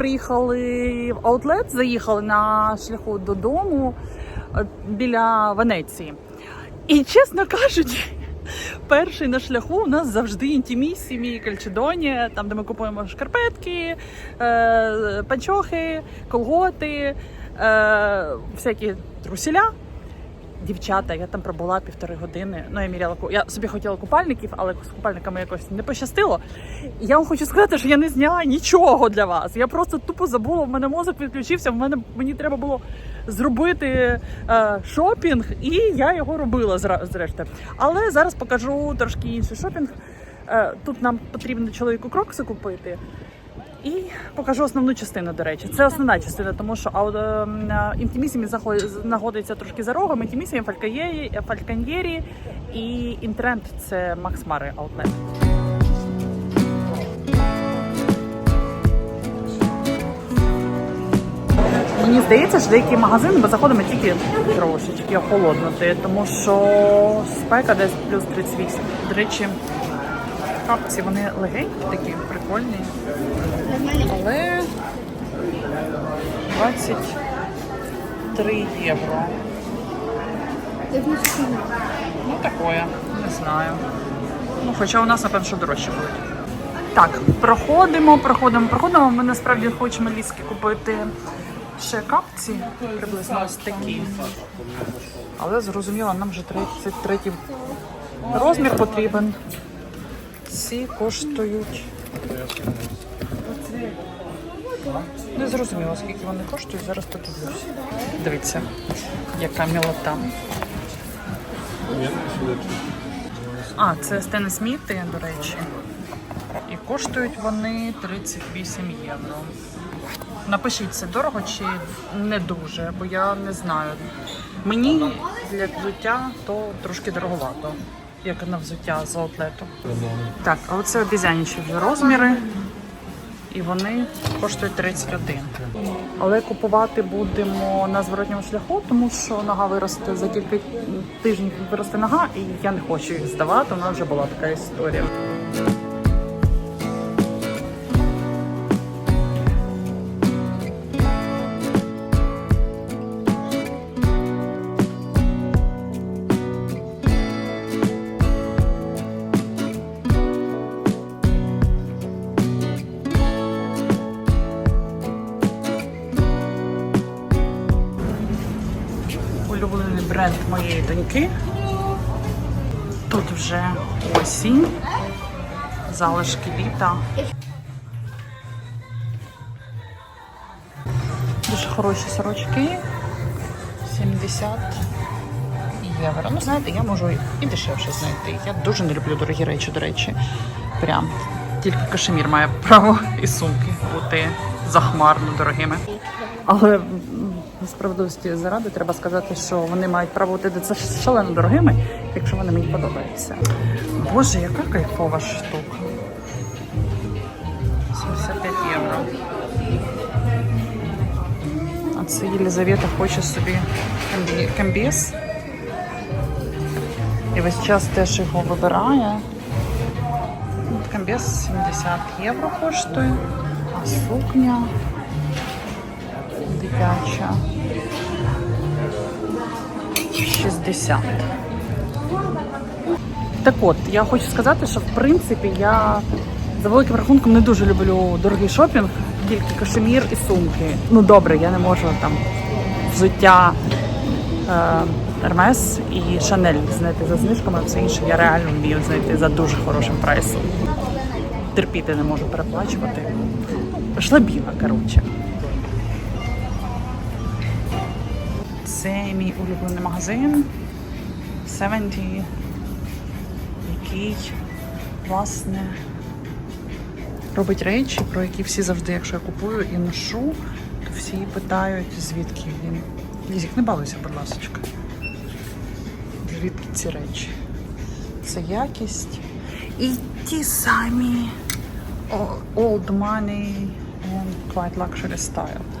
приїхали в аутлет, заїхали на шляху додому е, біля Венеції. І чесно кажучи, перший на шляху у нас завжди інтімісімі, кальчедоні, там де ми купуємо шкарпетки, е, панчохи, колготи, е, всякі трусіля. Дівчата, я там пробула півтори години. Ну, я міряла Я собі хотіла купальників, але з купальниками якось не пощастило. Я вам хочу сказати, що я не зняла нічого для вас. Я просто тупо забула. В мене мозок відключився. В мене мені треба було зробити е, шопінг, і я його робила зрештою. Але зараз покажу трошки інший шопінг. Е, тут нам потрібно чоловіку крокси купити. І покажу основну частину, до речі. Це основна частина, тому що а, е, інтімісімі знаходиться трошки за рогом, інтімісімі фальканьєрі, фальканьєрі і інтренд це Макс Мари аутлет. Мені здається, що деякі магазини ми заходимо тільки трошечки охолоднути, тому що спека десь плюс 38. До речі, капці вони легенькі, такі прикольні. 23 євро. Ну, такое, не знаю. Ну, хоча у нас, напевно, що дорожче буде. Так, проходимо, проходимо, проходимо. Ми насправді хочемо ліски купити ще капці, приблизно ось такі. Але зрозуміло, нам вже 33 розмір потрібен. Ці коштують. Не зрозуміло, скільки вони коштують, зараз подивлюсь. Дивіться, яка мілота. А, це Стен Сміти, до речі. І коштують вони 38 євро. Напишіть, це дорого чи не дуже, бо я не знаю. Мені для взуття то трошки дороговато, як на взуття з аутлету. Так, а оце обізянічі вже розміри. І вони коштують 31. Але купувати будемо на зворотньому шляху, тому що нога виросте за кілька тижнів виросте нога, і я не хочу їх здавати. У нас вже була така історія. Бренд моєї доньки. Тут вже осінь, залишки літа. Дуже хороші сорочки. 70 євро. Ну, знаєте, я можу і дешевше знайти. Я дуже не люблю дорогі речі, до речі. Прям. Тільки кашемір має право і сумки бути захмарно дорогими. Але справедливості заради треба сказати, що вони мають право бути це шалено дорогими, якщо вони мені подобаються. Боже, яка кайфова штука. 75 євро. А це Єлизавета хоче собі комбіз. І весь час теж його вибирає. От Комбіз 70 євро коштує, а сукня дитяча 60. Так от, я хочу сказати, що в принципі я за великим рахунком не дуже люблю дорогий шопінг, тільки кашемір і сумки. Ну добре, я не можу там взуття е, Hermes і Шанель знайти за знижками, а все інше я реально вмію знайти за дуже хорошим прайсом. Терпіти не можу переплачувати. Шлабіна, коротше. Це мій улюблений магазин 70, який, власне, робить речі, про які всі завжди, якщо я купую і ношу, то всі питають, звідки він. Лізік, не балуйся, будь ласка. Звідки ці речі? Це якість. І ті самі old money and quite luxury style.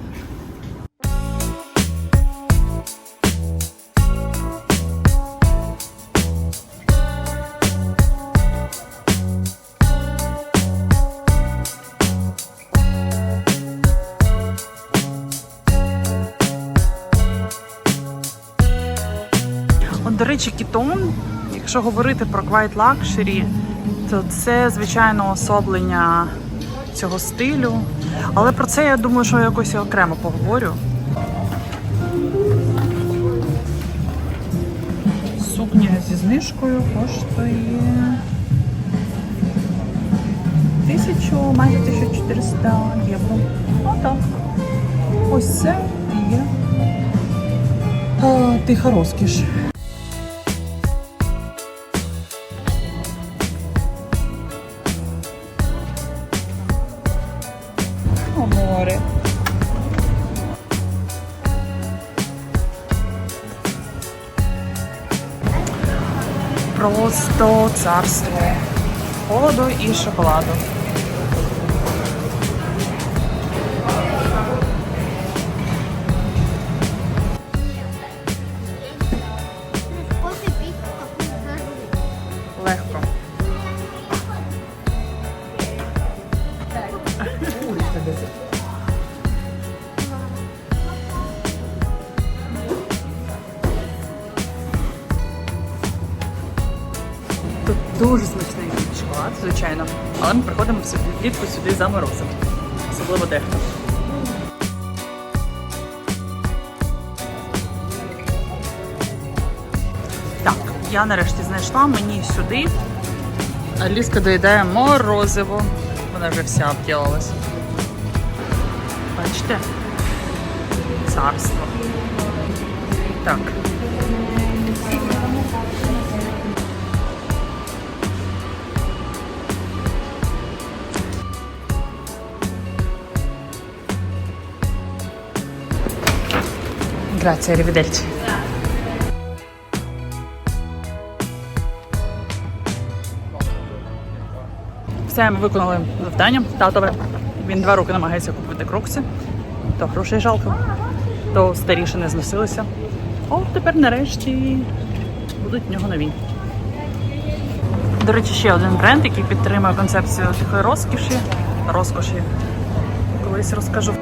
До речі, кітон, якщо говорити про Quiet Luxury, то це звичайно особлення цього стилю. Але про це я думаю, що якось окремо поговорю. Сукня зі знижкою коштує тисячу, майже 1400 євро. Отак. Ось це і є тиха розкіш. Море. Просто царство холоду і шоколаду. Дуже смачний шоколад, звичайно. Але ми приходимо влітку сюди за морозом. Особливо дехто. Так, я нарешті знайшла мені сюди. Аліска доїдає морозиво. Вона вже вся обділилась. Бачите? Царство. Так. Grazie, arrivederci. Все, ми виконали завдання. Татове. Він два роки намагається купити крокси. То грошей жалко, то старіше не зносилися. О, тепер нарешті будуть в нього нові. До речі, ще один бренд, який підтримує концепцію тихої розкіші. Розкоші. Колись розкажу.